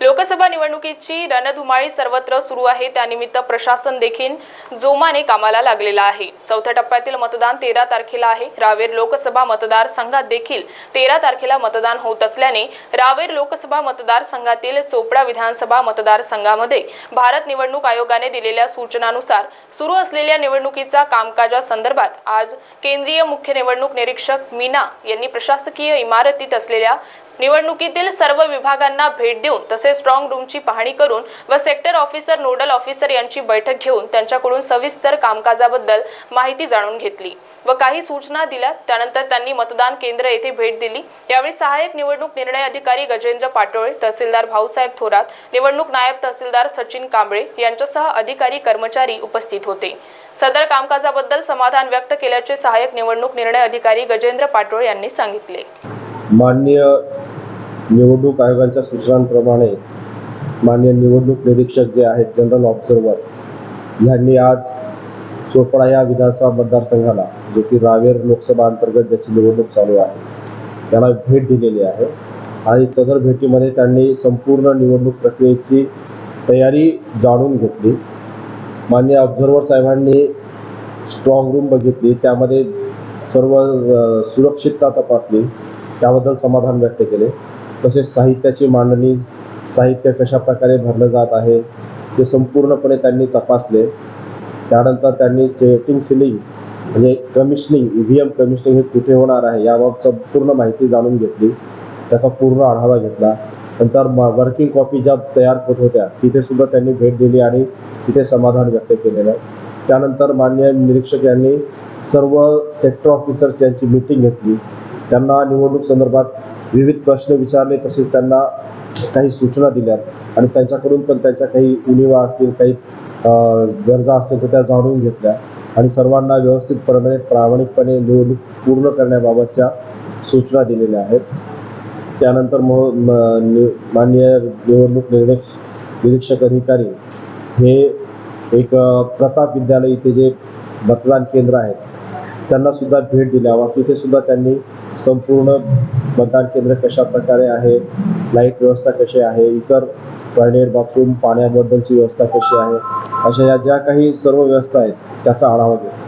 लोकसभा निवडणुकीची रणधुमाळी सर्वत्र सुरू आहे. त्यानिमित्त प्रशासन देखील जोमाने कामाला लागलेला आहे. चौथ्या टप्प्यातील मतदान तेरा तारखेला आहे. रावेर लोकसभा मतदारसंघात देखील तेरा तारखेला मतदान होत असल्याने रावेर लोकसभा मतदारसंघातील चोपडा विधानसभा मतदारसंघामध्ये भारत निवडणूक आयोगाने दिलेल्या सूचनानुसार सुरू असलेल्या निवडणुकीचा कामकाजासंदर्भात आज केंद्रीय मुख्य निवडणूक निरीक्षक मीना यांनी प्रशासकीय इमारतीत असलेल्या निवडणुकीतील सर्व विभागांना भेट देऊन तसेच स्ट्रॉंग रूमची पाहणी करून व सेक्टर ऑफिसर नोडल ऑफिसर यांची बैठक घेऊन त्यांच्याकडून सविस्तर कामकाजाबद्दल माहिती जाणून घेतली व काही सूचना दिल्या. त्यानंतर त्यांनी मतदान केंद्र येथे भेट दिली. यावेळी सहाय्यक निवडणूक निर्णय अधिकारी गजेंद्र पाटोळे तहसीलदार भाऊसाहेब थोरात निवडणूक नायब तहसीलदार सचिन कांबळे यांच्यासह अधिकारी कर्मचारी उपस्थित होते. सदर कामकाजाबद्दल समाधान व्यक्त केल्याचे सहाय्यक निवडणूक निर्णय अधिकारी गजेंद्र पाटोळे यांनी सांगितले. माननीय निवडणूक आयोगाच्या सूचनांप्रमाणे माननीय निवडणूक निरीक्षक जे आहेत जनरल ऑब्झर्वर यांनी आज चोपडा या विधानसभा मतदारसंघाला जो की रावेर लोकसभा अंतर्गत ज्याची निवडणूक चालू आहे त्याला भेट दिलेली आहे. आणि सदर भेटीमध्ये त्यांनी संपूर्ण निवडणूक प्रक्रियेची तयारी जाणून घेतली. माननीय ऑब्झर्वर साहेबांनी स्ट्रॉंग रूम बघितली त्यामध्ये सर्व सुरक्षितता तपासली त्याबद्दल समाधान व्यक्त केले. तसेच साहित्याची मांडणी साहित्य कशा प्रकारे भरलं जात आहे ते संपूर्णपणे त्यांनी तपासले. त्यानंतर त्यांनी सेटिंग सिलिंग म्हणजे commissioning E V M commissioning हे कुठे होणार आहे याबाबत संपूर्ण माहिती जाणून घेतली. त्याचा पूर्ण आढावा घेतला. नंतर वर्किंग कॉपी ज्या तयार होत होत्या तिथे सुद्धा त्यांनी भेट दिली आणि तिथे समाधान व्यक्त केलेलं आहे. त्यानंतर मान्य निरीक्षक यांनी सर्व सेक्टर ऑफिसर्स यांची मीटिंग घेतली. त्यांना निवडणूक संदर्भात विविध प्रश्न विचारले तसेच त्यांना काही सूचना दिल्यात. आणि त्यांच्याकडून पण त्यांच्या काही उणिवा असतील काही अं, गरजा असतील तर त्या जाणून घेतल्या. आणि सर्वांना व्यवस्थितपणे प्रामाणिकपणे निवडणूक पूर्ण करण्याबाबतच्या सूचना दिलेल्या आहेत. त्यानंतर मो म- माननीय निवडणूक निरीक्षक निरीक्षक अधिकारी हे एक प्रताप विद्यालय इथे जे मतदान केंद्र आहेत त्यांना सुद्धा भेट दिल्यावर तिथे सुद्धा त्यांनी संपूर्ण मतदान केंद्र कशा प्रकारे आहे? लाइट व्यवस्था कशी आहे? इतर टॉयलेट बाथरूम पाण्याबद्दलची व्यवस्था कशी आहे? अशा या ज्या काही सर्व व्यवस्था आहेत त्याचा आढावा घेतो